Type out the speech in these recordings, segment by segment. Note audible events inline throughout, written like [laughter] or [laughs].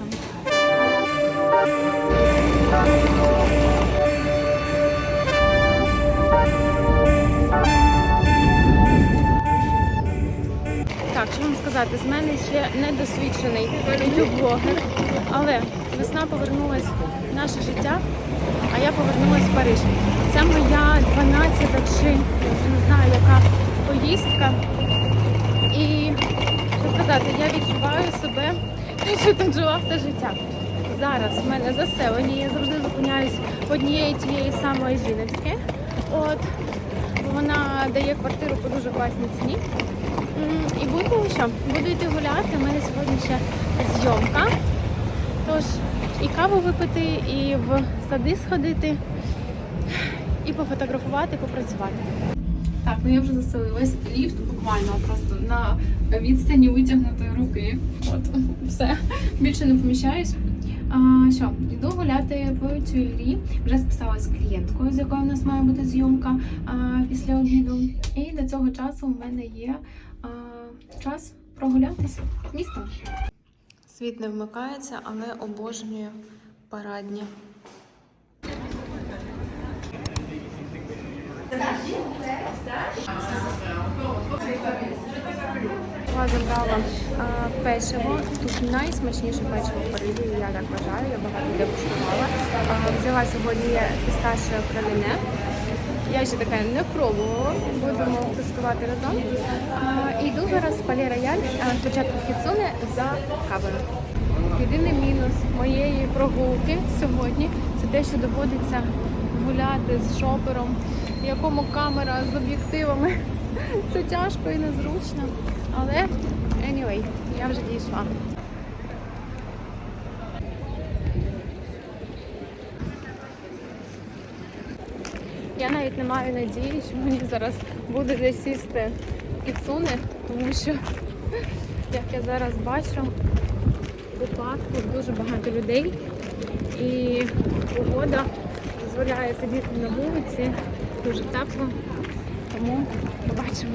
Гуляти. Так, що вам сказати, з мене ще недосвідчений YouTube-блогер, але весна повернулась в наше життя, а я повернулась в Париж. Це моя 12-та чи не знаю, яка поїздка. І що сказати, я відчуваю себе, що тут жила все життя. Зараз в мене заселення, я завжди зупиняюсь однієї тієї самої жіночки. От вона дає квартиру по дуже класній ціні. І буду що? Буду йти гуляти. У мене сьогодні ще зйомка. Тож і каву випити, і в сади сходити, і пофотографувати, попрацювати. Так, ну я вже заселилась. Ліфт буквально просто на відстані витягнутої руки. От, все. Більше не поміщаюсь. А, що, йду гуляти по Тюльрі. Вже списалась з клієнткою, з якою в нас має бути зйомка а, після обіду. І до цього часу у мене є а, час прогулятися містом. Світ не вмикається, але обожнюю парадні. Забрала печиво. Тут найсмачніше печиво в Парижі, я так вважаю, я багато де куштувала. Взяла сьогодні пісташіо праліне. Я ще таке не пробувала, будемо тестувати разом. І йду зараз в Пале Рояль, спочатку Кіцуне за кавою. Єдиний мінус моєї прогулки сьогодні це те, що доводиться гуляти з шопером, в якому камера з об'єктивами. [laughs] Це тяжко і незручно. Але anyway, я вже дійшла. Я навіть не маю надії, що мені зараз буде десь сісти кіцуни, тому що, [laughs] як я зараз бачу, у парку дуже багато людей і погода дозволяє сидіти на вулиці, дуже тепло, тому побачимо.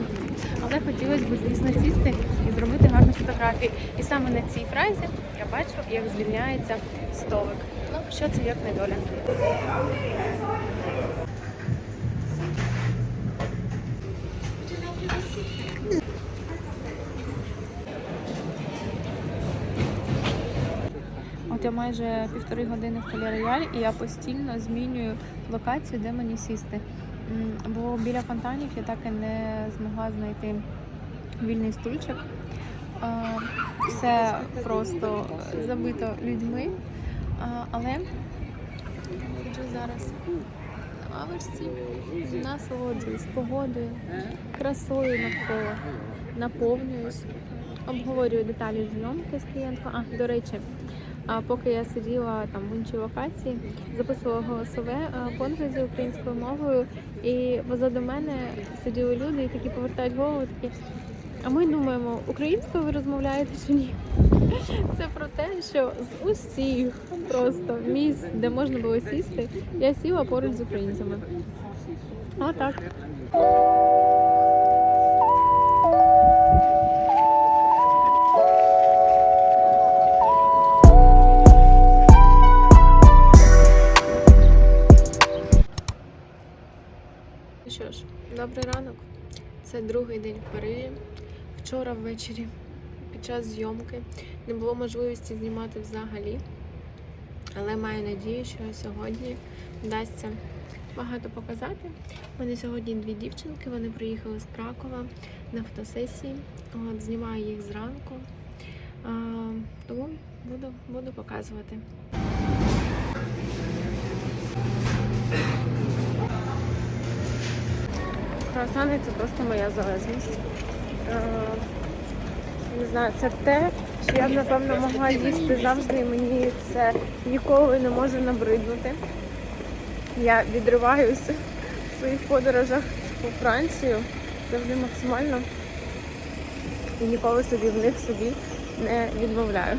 Але хотілося б, звісно, сісти і зробити гарну фотографію. І саме на цій фразі я бачу, як звільняється столик. Ну, що це як не. От я майже півтори години в Полі Рояль, і я постійно змінюю локацію, де мені сісти. Бо біля фонтанів я так і не змогла знайти вільний стульчик. Все просто забито людьми. Але сиджу зараз на лавочці, насолоджуюсь погодою, красою навколо, наповнююсь, обговорюю деталі зйомки з клієнткою. А, до речі, а поки я сиділа там в іншій локації, записувала голосове е, подвизі українською мовою, і позаду мене сиділи люди і такі повертають голову, такі. А ми думаємо, українською ви розмовляєте чи ні? Це про те, що з усіх просто місць, де можна було сісти, я сіла поруч з українцями. Отак. Це другий день в Парижі. Вчора ввечері під час зйомки не було можливості знімати взагалі. Але маю надію, що сьогодні вдасться багато показати. У мене сьогодні дві дівчинки. Вони приїхали з Кракова на фотосесії. От, знімаю їх зранку. А, тому буду, буду показувати. Круасани це просто моя залежність. Е, Не знаю, це те, що я б напевно могла їсти завжди, і мені це ніколи не може набриднути. Я відриваюся в своїх подорожах у Францію завжди максимально і ніколи собі в них собі не відмовляю.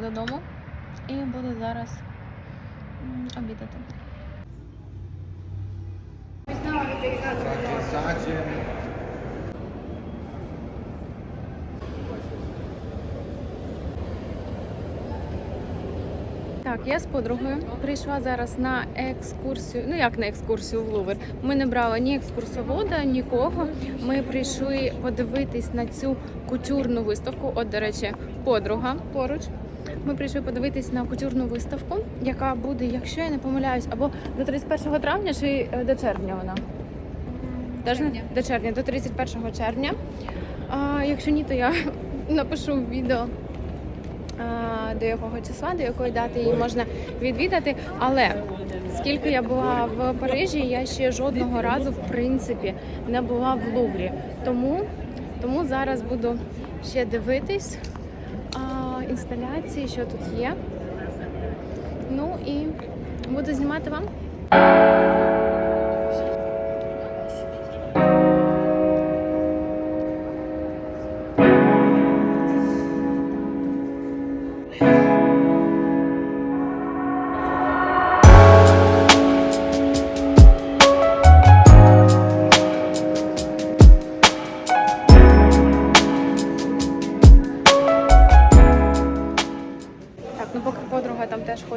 Додому і буду зараз обідати. Так, я з подругою прийшла зараз на екскурсію. Ну як на екскурсію в Лувр. Ми не брали ні екскурсовода, нікого. Ми прийшли подивитись на цю кутюрну виставку. От, до речі, подруга поруч. Ми прийшли подивитись на кутюрну виставку, яка буде, якщо я не помиляюсь, або до 31 травня чи е, до червня вона. Даже не- до червня, до 31 червня. А якщо ні, то я [laughs] напишу в відео а, до якого числа, до якої дати її можна відвідати. Але скільки я була в Парижі, я ще жодного разу в принципі не була в Луврі. Тому, тому зараз буду ще дивитись інсталяції, що тут є. Ну і буду знімати вам.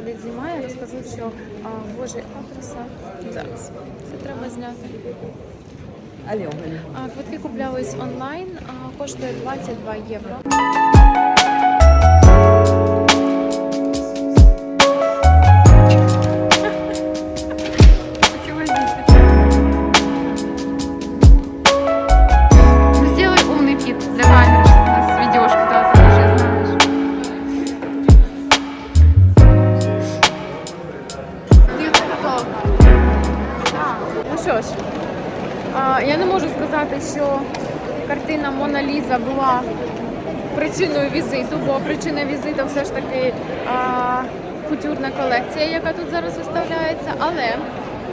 Там знімаю, розкажу, що а, боже, яка краса. Зараз це треба зняти. А, квитки куплялись онлайн, а, коштує 22 євро. Причина візиту все ж таки а, кутюрна колекція, яка тут зараз виставляється. Але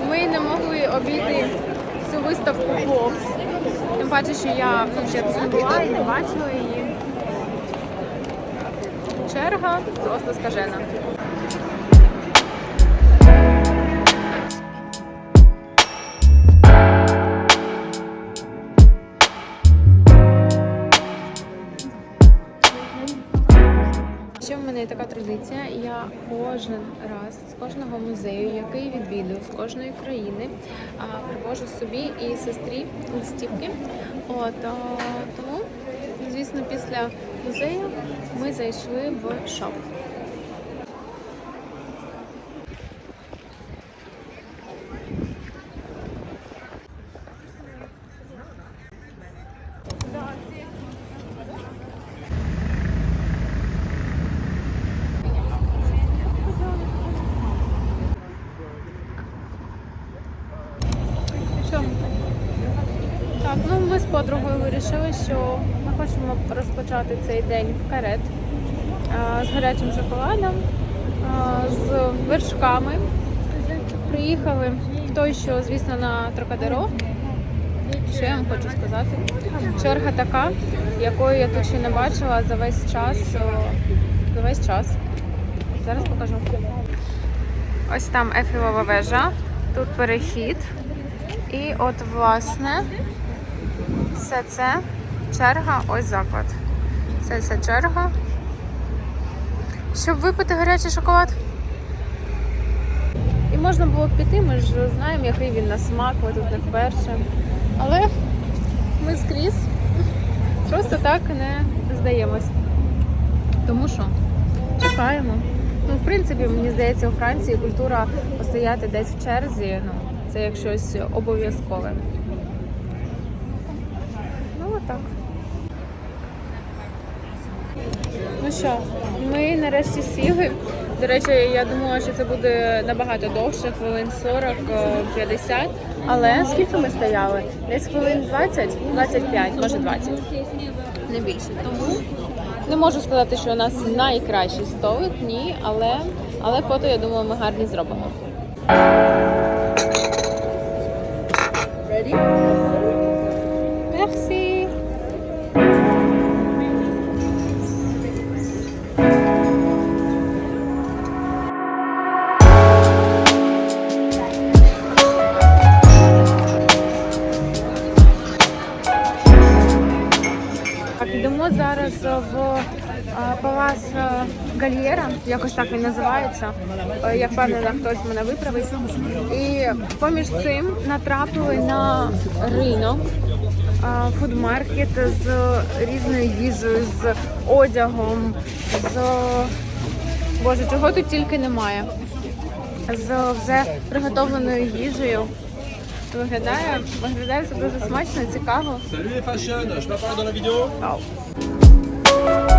ми не могли обійти цю виставку повз. Тим паче, що я вже тут була і не бачила її. Черга просто скажена. Є. Я кожен раз з кожного музею, який відвідую з кожної країни, привожу собі і сестрі листівки. От тому, звісно, після музею ми зайшли в шоп. Що? Так, ну ми з подругою вирішили, що ми хочемо розпочати цей день в карет з гарячим шоколадом, з вершками. Приїхали в той, що, звісно, на Трокадеро. Що я вам хочу сказати? Черга така, якої я тут ще не бачила за весь час. За весь час. Зараз покажу. Ось там Ефілова вежа, тут перехід. І от, власне, все це черга, ось заклад. Це вся черга. Щоб випити гарячий шоколад. І можна було б піти, ми ж знаємо, який він на смак, ми тут не вперше. Але ми скрізь просто так не здаємось. Тому що чекаємо. Ну, в принципі, мені здається, у Франції культура постояти десь в черзі, ну, це як щось обов'язкове. Ну. Ну що, ми нарешті сіли. До речі, я думала, що це буде набагато довше, хвилин 40-50. Але скільки ми стояли? Десь хвилин 20, 25, може 20. Не більше. Тому не можу сказати, що у нас найкращий столик, ні, але, але фото, я думаю, ми гарні зробимо. Якось так він називається. Е, Я впевнена, хтось мене виправить. І поміж цим натрапили на ринок, фудмаркет з різною їжею, з одягом, з боже, чого тут тільки немає. З вже приготовленою їжею. Виглядає, виглядає це дуже смачно, цікаво. Salut les fashion, je m'apparais dans la vidéo Вау.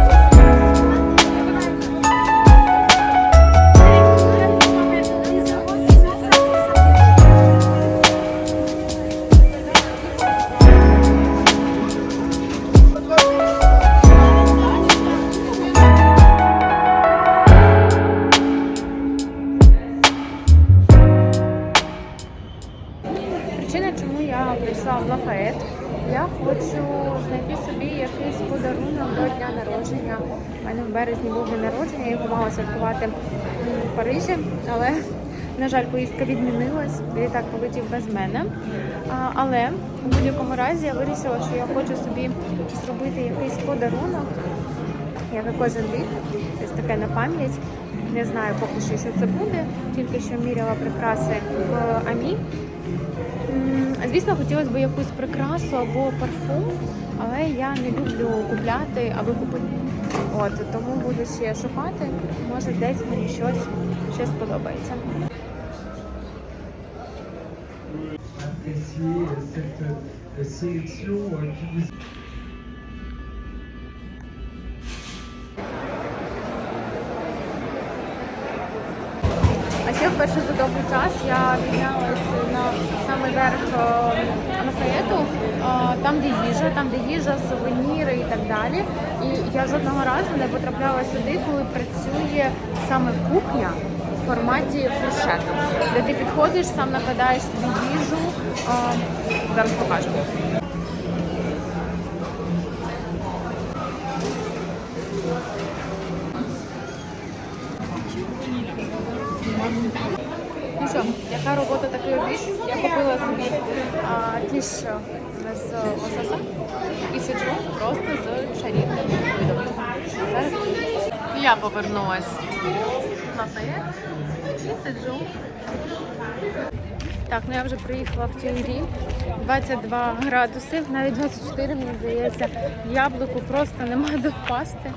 Літак полетів без мене. Але у будь-якому разі я вирішила, що я хочу собі зробити якийсь подарунок, як і кожен рік, щось таке на пам'ять. Не знаю поки що, що це буде, тільки що міряла прикраси в Амі. Звісно, хотілося б якусь прикрасу або парфум, але я не люблю купляти аби купити. От тому буду ще шукати. Може, десь мені щось, щось сподобається. Apprécier cette sélection qui vous ще вперше за довгий час я піднялася на самий верх е, Лафаєту, е, там, де їжа, там, де їжа, сувеніри і так далі. І я жодного разу не потрапляла сюди, коли працює саме кухня форматі фуршету, де ти підходиш, сам накладаєш собі їжу. Зараз покажу. Ну що, яка робота такий обід? Я купила собі кіш з лососем і сиджу просто з чарівним видом. Я повернулась на феєр сиджу. Так, ну я вже приїхала в Тюрі. 22 градуси, навіть 24, мені здається. Яблуку просто нема де впасти.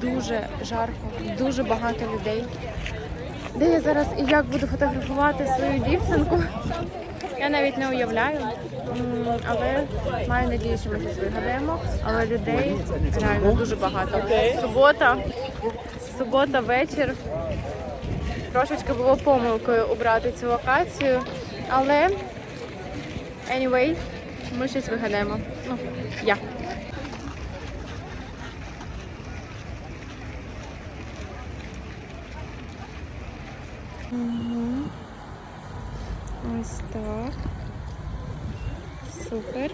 Дуже жарко, дуже багато людей. Де я зараз і як буду фотографувати свою дівчинку? Я навіть не уявляю. Але маю надію, що ми щось вигадаємо. Але людей реально дуже багато. Субота, субота, вечір. Трошечки було помилкою обрати цю локацію. Але anyway, ми щось вигадаємо. Ну, я. Ось так. Супер.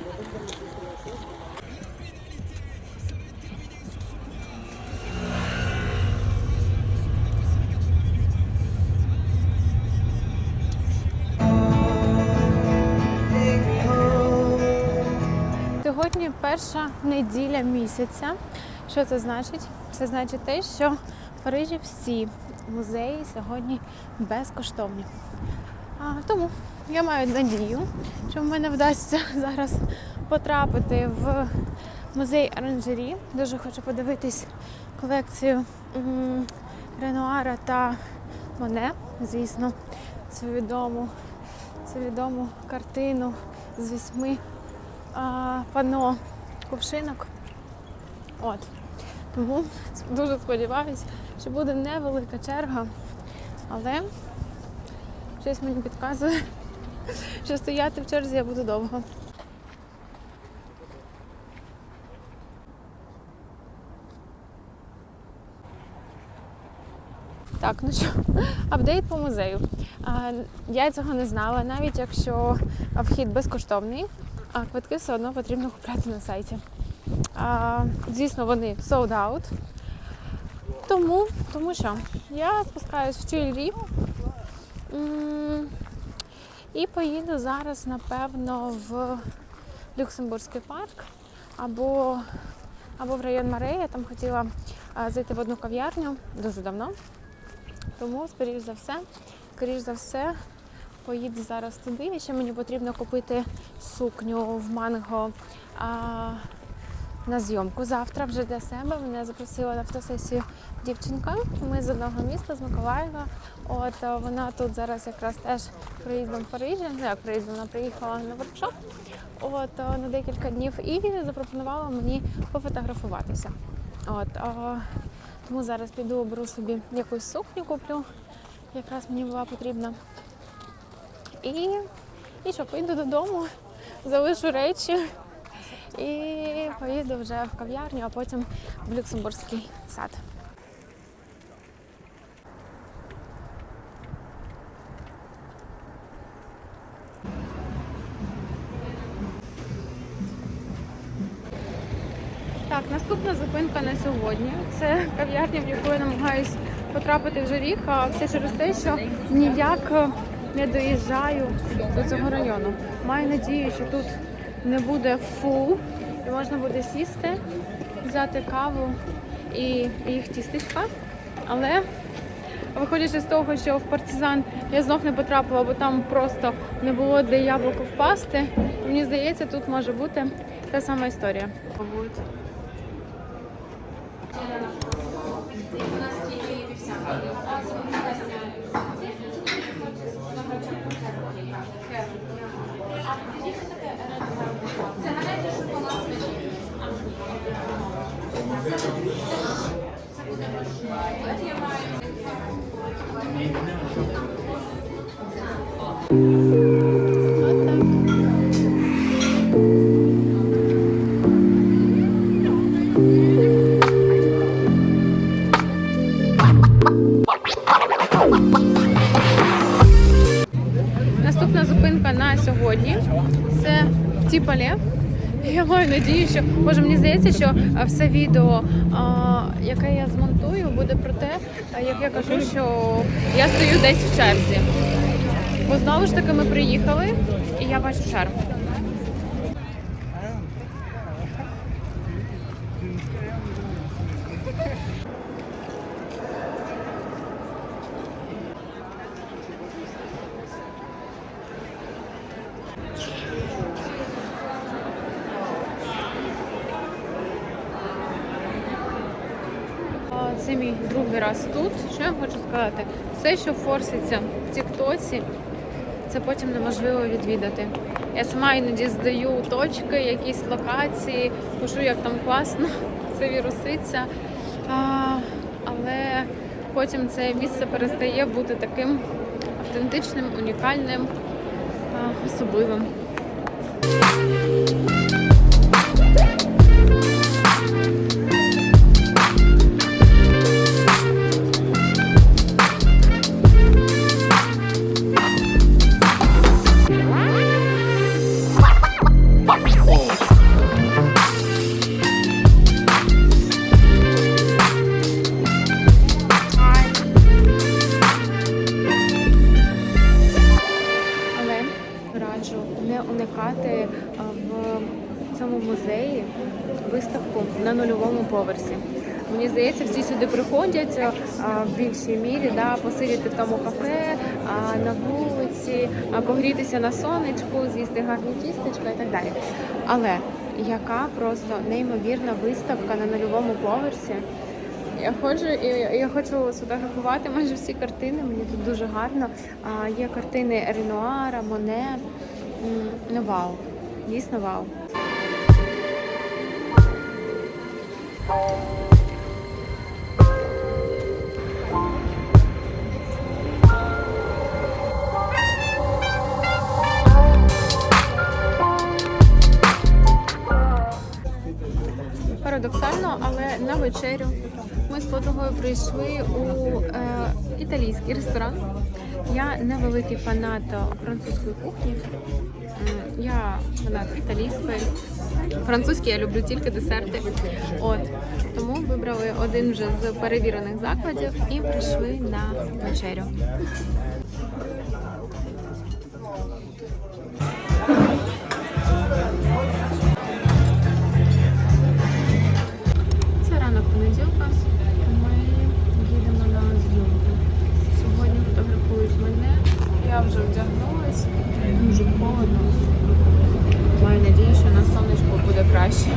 Перша неділя місяця. Що це значить? Це значить те, що в Парижі всі музеї сьогодні безкоштовні. А, тому я маю надію, що в мене вдасться [laughs] зараз потрапити в музей оранжері. Дуже хочу подивитись колекцію Ренуара та Моне, звісно, цю відому, цю відому картину з вісьми пано кувшинок. От. Тому дуже сподіваюся, що буде невелика черга, але щось мені підказує, що стояти в черзі я буду довго. Так, ну що, апдейт по музею. Я цього не знала, навіть якщо вхід безкоштовний, а квитки все одно потрібно купляти на сайті. А, Звісно, вони sold out. Тому, тому що я спускаюсь в м, і поїду зараз, напевно, в Люксембурзький парк або, або в район Марея. Я там хотіла зайти в одну кав'ярню дуже давно. Тому, скоріш за все, скоріш за все, поїду зараз туди. І ще мені потрібно купити сукню в манго а, на зйомку. Завтра вже для себе мене запросила на фотосесію дівчинка. Ми з одного міста, з Миколаєва. От е, вона тут зараз якраз теж приїздом в Парижі. Ну як приїздом, вона приїхала на воркшоп от, е, на декілька днів і запропонувала мені пофотографуватися. От, е, тому зараз піду оберу собі якусь сукню куплю. Якраз мені була потрібна. І, і що, поїду додому, залишу речі і поїду вже в кав'ярню, а потім в Люксембурзький сад. Так, наступна зупинка на сьогодні. Це кав'ярня, в яку я намагаюсь потрапити в Жоріх, а все через те, що ніяк не доїжджаю до цього району. Маю надію, що тут не буде фул, і можна буде сісти, взяти каву і їх тістечка. Але виходячи з того, що в партизан я знов не потрапила, бо там просто не було де яблуко впасти. Мені здається, тут може бути та сама історія. Наступна зупинка на сьогодні це Тіпале. Я маю надію, що може мені здається, що е, все відео, а, яке я змонтую, буде про те, е, як я кажу, що я стою десь в черзі. Бо знову ж таки ми приїхали і я бачу чергу. Це мій другий раз тут. Що я хочу сказати? Все, що форситься в Тіктоці, це потім неможливо відвідати. Я сама іноді здаю точки, якісь локації, пишу, як там класно, [laughs] це віруситься. А, але потім це місце перестає бути таким автентичним, унікальним, особливим. Поверсі. Мені здається, всі сюди приходять а, в більшій мірі, да, посидіти в тому кафе, а, на вулиці, а, погрітися на сонечку, з'їсти гарні тістечка і так далі. Але яка просто неймовірна виставка на нульовому поверсі. Я хочу, і- я хочу сфотографувати майже всі картини. Мені тут дуже гарно. А, є картини Ренуара, Моне. Ну вау, дійсно вау. Парадоксально, але на вечерю ми з подругою прийшли у е, італійський ресторан. Я не великий фанат французької кухні. Я фанат італійської. Французькі я люблю тільки десерти. От тому вибрали один вже з перевірених закладів і прийшли на вечерю. Буде краще.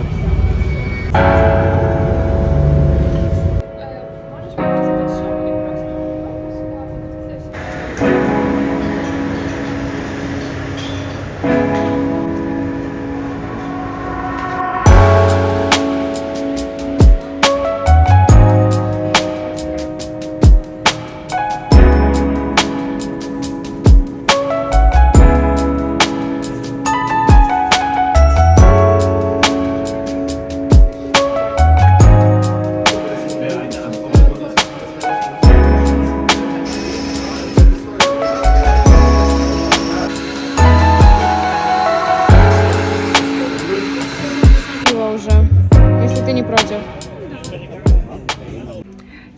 Не против.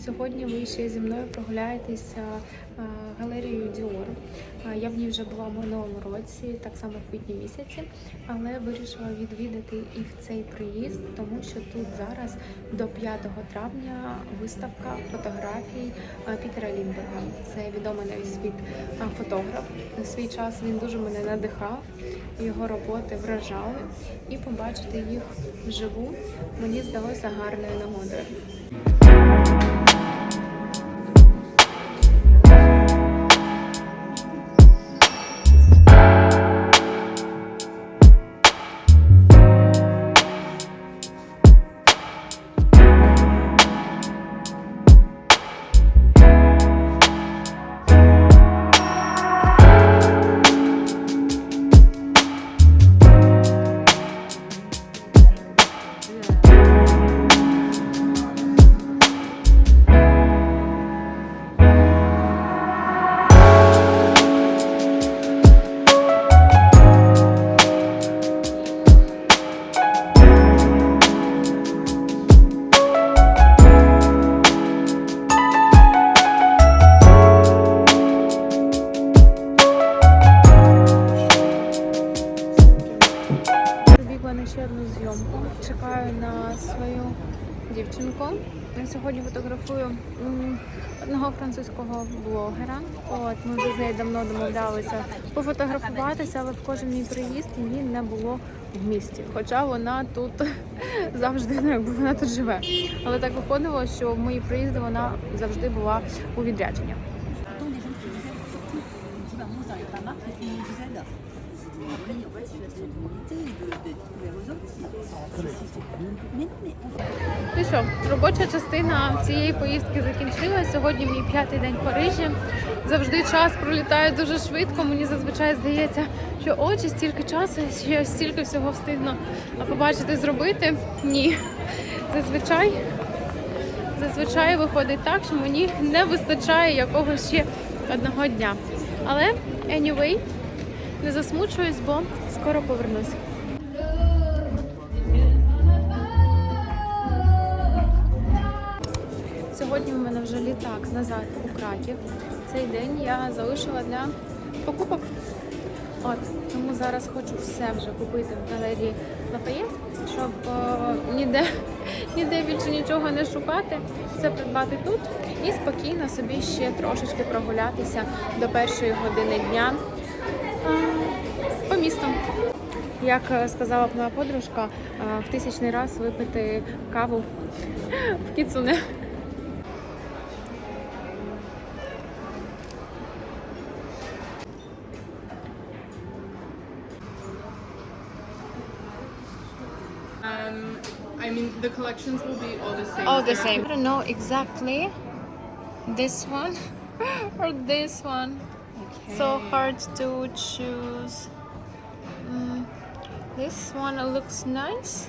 Сьогодні ви ще зі мною прогуляєтеся е, галереєю Діор. Е, Я в ній вже була в минулому році, так само в квітні місяці, але вирішила відвідати і в цей приїзд, тому що тут зараз до 5 травня виставка фотографій е, Пітера Ліндберга. Це відомий на весь світ фотограф. На свій час він дуже мене надихав, його роботи вражали, і побачити їх вживу мені здалося гарною нагодою. Домовлялися пофотографуватися, але в кожен мій приїзд її не було в місті. Хоча вона тут [laughs] завжди не бо вона тут живе. Але так виходило, що в мої приїзди вона завжди була у відрядженнях. Ну що, робоча частина цієї поїздки закінчилась. Сьогодні мій п'ятий день в Парижі. Завжди час пролітає дуже швидко. Мені зазвичай здається, що очі стільки часу, ще стільки всього встигну побачити, зробити. Ні. Зазвичай, зазвичай виходить так, що мені не вистачає якогось ще одного дня. Але anyway, не засмучуюсь, бо скоро повернусь. Літак назад у Краків. Цей день я залишила для покупок. От тому зараз хочу все вже купити в галерії Лафаєт, щоб е, ніде, [laughs] ніде більше нічого не шукати, все придбати тут і спокійно собі ще трошечки прогулятися до першої години дня е, по місту. Як е, сказала б моя подружка, в тисячний раз випити каву [laughs] в кіцуне. The collections will be all the same. All the same. I don't know exactly this one [laughs] or this one. So hard to choose. Mm, this one looks nice.